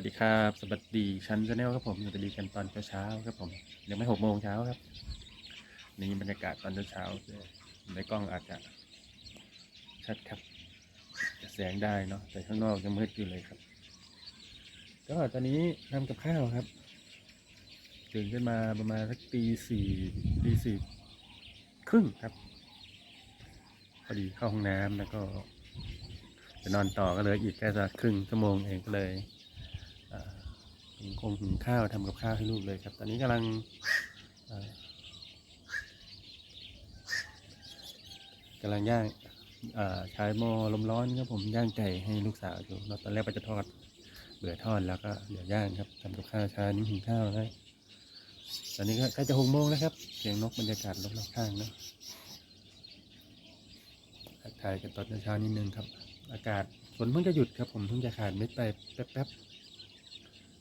วัสดีครับ สวัสดีชั้นชาแนลครับผมสวัสดีกันตอนเช้าๆครับผมยังไม่หกโมงเช้าครับนี่บรรยากาศตอนเช้าๆในกล้องอาจจะชัดครับจะแสงได้เนาะแต่ข้างนอกยังมืดอยู่เลยครับ ก็ตอนนี้ทำกับข้าวครับตื่นขึ้นมาประมาณสักตีสี่ตีสี่ครึ่งครับพอดีเข้าห้องน้ำแล้วก็จะนอนต่อก็เลยอีกแค่สักครึ่งชั่วโมงเองก็เลย คงหุงข้าวทำกับข้าวให้ลูกเลยครับ ตอนนี้กำลังอ่ากำลังย่างใช้หม้อลมร้อนครับผมย่างไก่ให้ลูกสาวอยู่ตอนแรกว่าจะทอดเบื่อทอดแล้วก็เดี๋ยวย่างครับทำกับข้าวเช้านี้หุงข้าวให้ตอนนี้ก็ใกล้จะหกโมงแล้วครับ เสียงนกบรรยากาศรอบๆข้างนะทักทายกันตอนเช้านิดนึงครับ อากาศฝนเพิ่งจะหยุดครับผมเพิ่งจะขาดเม็ดไปแป๊บๆ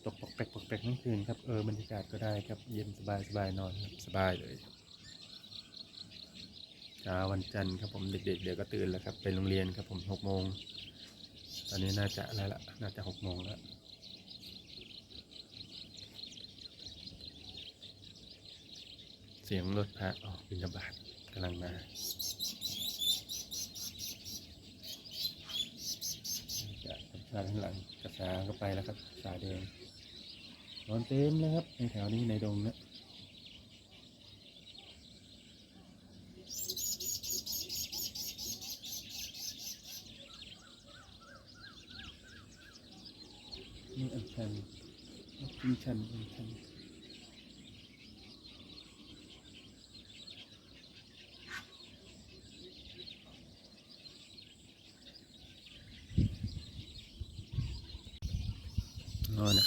ตกปอกแปกปอกแปกทั้งคืนครับเออบรรยากาศก็ได้ครับเย็นสบายสบายนอนครับสบายเลยเช้าวันจันทร์ครับผมเด็กๆเดี๋ยวก็ตื่นแล้วครับไปโรงเรียนครับผมหกโมงตอนนี้น่าจะอะไรละน่าจะหกโมงแล้วเสียงรถพระออกบินบาตกำลังมาจะทางข้างหลังกระชาก็ไปแล้วครับสายแดง นอนเต็มเลยครับ ในแถวนี้ในดงเนะนี่อันชันอันชันอันชัน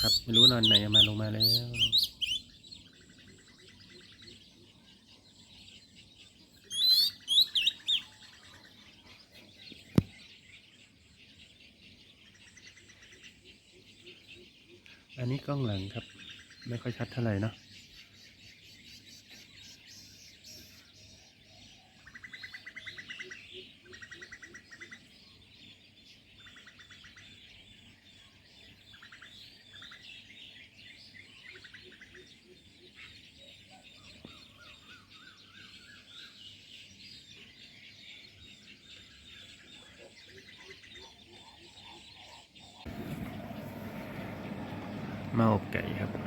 นะครับ ไม่รู้นอนไหนมาลงมาแล้วอันนี้กล้องหลังครับ ไม่ค่อยชัดเท่าไหร่เนาะ มาอบไก่ครับ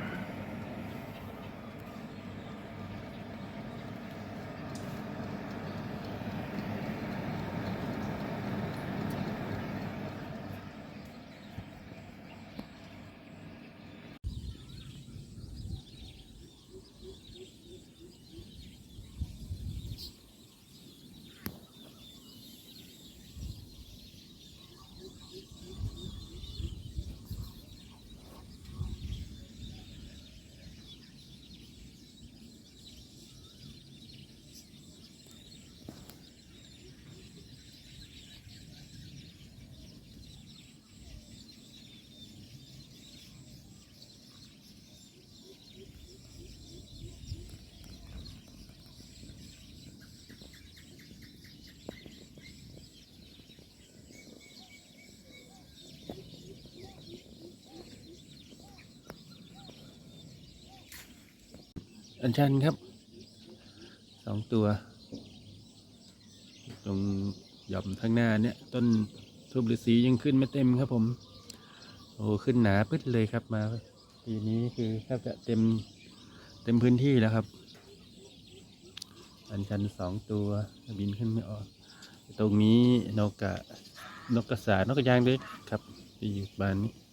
อันชันครับสองตัว ตรงหย่อมข้างหน้าเนี่ยต้นทูบฤาษียังขึ้นไม่เต็มครับผม โอ้ขึ้นหนาปึ๊ดเลยครับมา ปีนี้คือแทบจะเต็มเต็มพื้นที่แล้วครับ อันชันสองตัวบินขึ้นไม่ออก ตรงนี้นกกะนกกระสานกกระยางเล็กครับที่อยู่บ้านนี้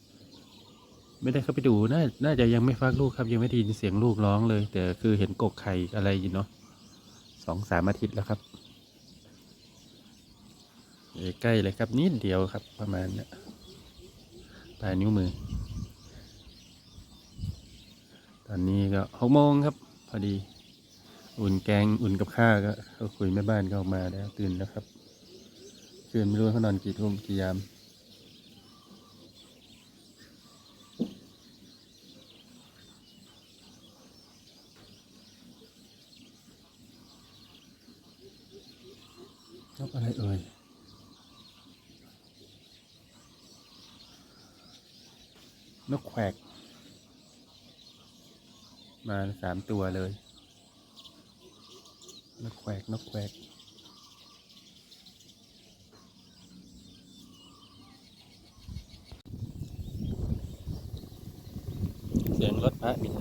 ไม่ได้เข้าไปดูน่าน่าจะยังไม่ฟักลูกครับ ยังไม่ได้ยินเสียงลูกร้องเลย แต่คือเห็นกกไข่อะไรอยู่เนาะสองสามอาทิตย์แล้วครับเอ่อใกล้เลยครับนิดเดียวครับประมาณเนี้ยปลายนิ้วมือ ตอนนี้ก็หกโมงครับ พอดี อุ่นแกงอุ่นกับข้าวก็คุยแม่บ้านก็ออกมาแล้วตื่นแล้วครับคืนไม่รู้เขานอนกี่ทุ่มกี่ยาม นกอะไรเอ่ย นกแขก มาสามตัวเลย นกแขกนกแขกเสียงรถพระบิน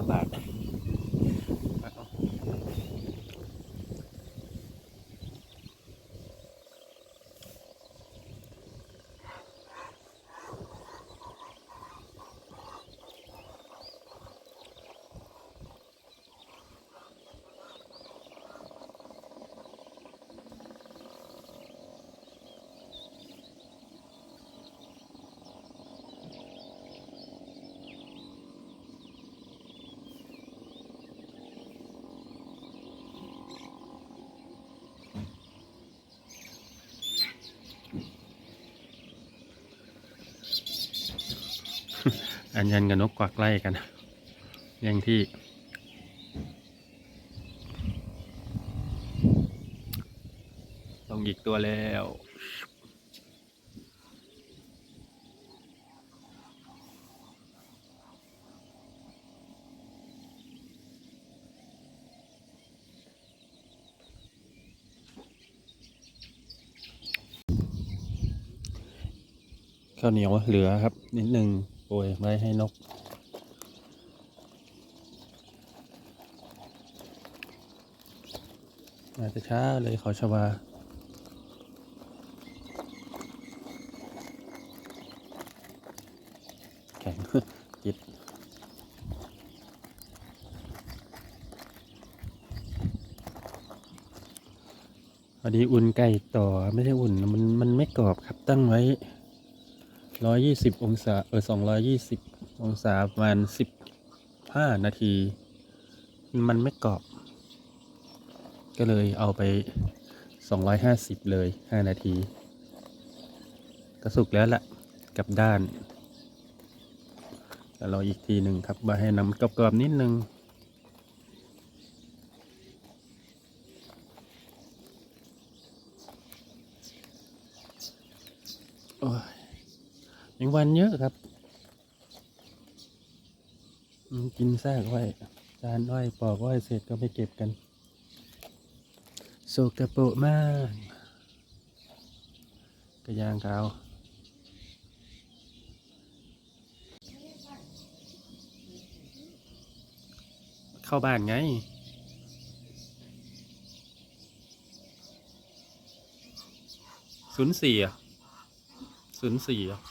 อันยันกับนกกวักไล่กันย่งที่ลงอีกตัวแล้วข้าวเหนียวเหลือครับ นิดนึง โปยไว้ให้นก มาแต่ช้าเลยขอชวาแข็งจิตพอดีอุ่นไก่ต่อไม่ใช่อุ่นมันมันไม่กรอบครับตั้งไว้ ร้อยยี่สิบองศาเออสองร้อยยี่สิบองศาประมาณสิบห้านาที มันไม่กรอบ ก็เลยเอาไปสองร้อยห้าสิบเลยห้านาที ก็สุกแล้วล่ะกับด้านแต่รออีกทีหนึ่งครับมาให้น้ำกรอบๆนิดนึง โอ้ย ยังวันเยอะครับกินซากไว้จานอ้อยปอกอ้อยเสร็จก็ไปเก็บกันโซกระโปะมาก กระยางขาวเข้าบ้านไงศูนย์สี่อะศูนย์สี่อะ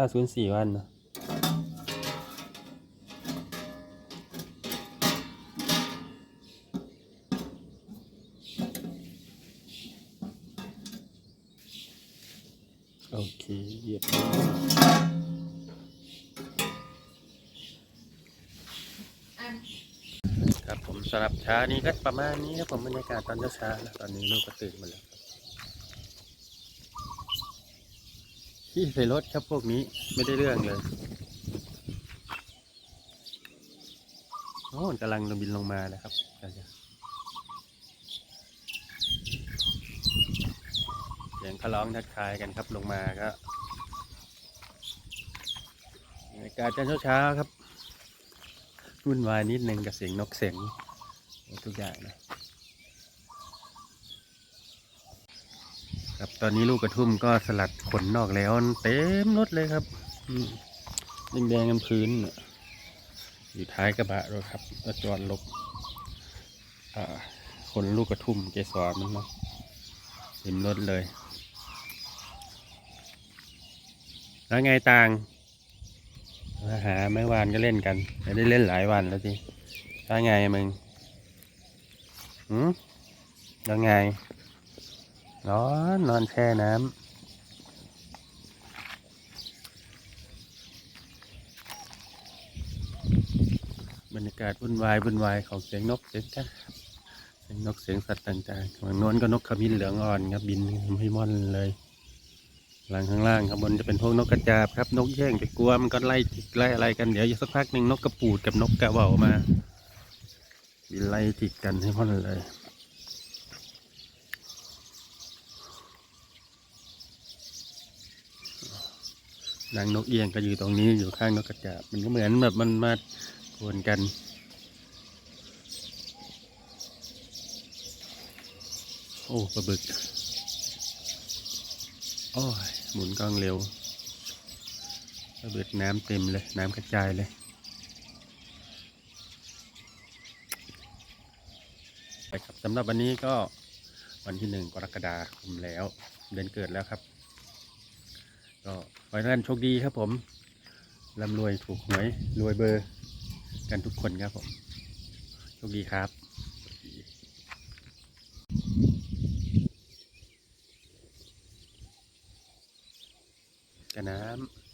ก้าศูนย์สี่วันนะโอเคเยียบครับผมสำหรับเช้านี้ก็ประมาณนี้ครับผมบรรยากาศตอนเช้าตอนนี้ลูกก็ตื่นมาแล้ว ขี้ใส่รถครับพวกนี้ไม่ได้เรื่องเลยโอ้กำลังลงบินลงมานะครับเดี๋ยวๆเสียงเขาร้องทักทายกันครับลงมาก็บรรยากาศตอนเช้าๆครับวุ่นวายนิดนึงกับเสียงนกเสียงทุกอย่างนะ ครับตอนนี้ลูกกระทุ่มก็สลัดขนนอกแล้วเต็มรถเลยครับอืมแดงๆกันพื้น อยู่ท้ายกระบะรถครับแล้วจอดลบขนลูกกระทุ่มเกสรมันเนาะเต็มรถเลย แล้วไงต่างมาหาไม้วานก็เล่นกันไม่ได้เล่นหลายวันแล้วสิถ้าไงมึง หืมแล้วไง ร้อนนอนแช่น้บรรยากาศวุ่นวายวุ่นวายของเสียงนกเสียงกาเสียงนกเสียงสัตว์ต่างๆข้างโน้นก็นกขมิ้นเหลืองอ่อนครับบินให้ม่อนเลย หลังข้างล่างข้างบนจะเป็นพวกนกกระจาบครับนกแย่งไปกลัวมันก็ไล่จิกไล่อะไรกันเดี๋ยวสักพักหนึ่งนกกระปูดกับนกกระเหว่ามาบินไล่จิกกันให้ม่อนเลย นางนกเอียงก็อยู่ตรงนี้อยู่ข้างนกกระจาบมันก็เหมือนแบบมันมากวนกัน โอ้ปลาบึกโอ้ยหมุนกล้องเร็วปลาบึกน้ำเต็มเลย น้ำกระจายเลยไปครับสำหรับวันนี้ก็วันที่หนึ่งกรกฎาคมแล้ว เดือนเกิดแล้วครับ ก็ ขอให้ท่านโชคดีครับผมร่ำรวยถูกหวยรวยเบอร์ กันทุกคนครับผมโชคดีครับกระน้ำ